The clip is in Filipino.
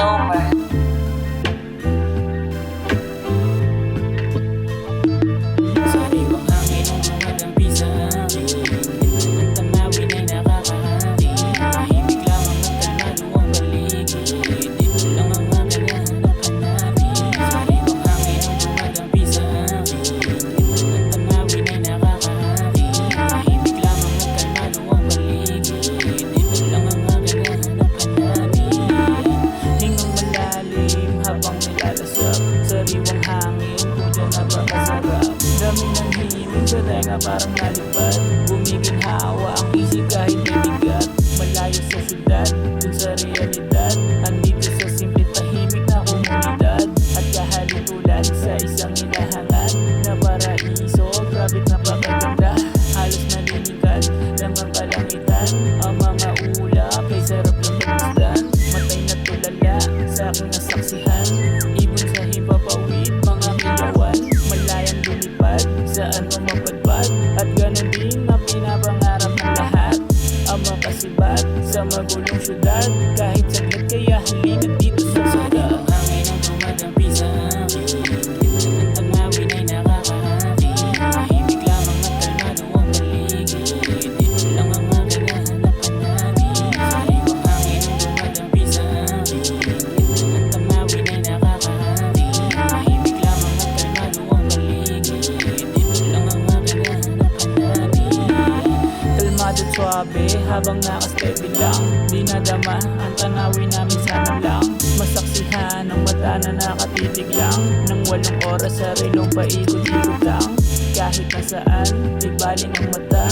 over. tenga parang nalipad sa magulong syudad. Kahit saglit kaya halika gabi Habang nakaspay bilang Dinadama ang tanawin namin sana lang Masaksihan ang mata na nakatitig lang Nang walong oras sa rilong paikot-ikot lang. Kahit nasaan, di bali ng mata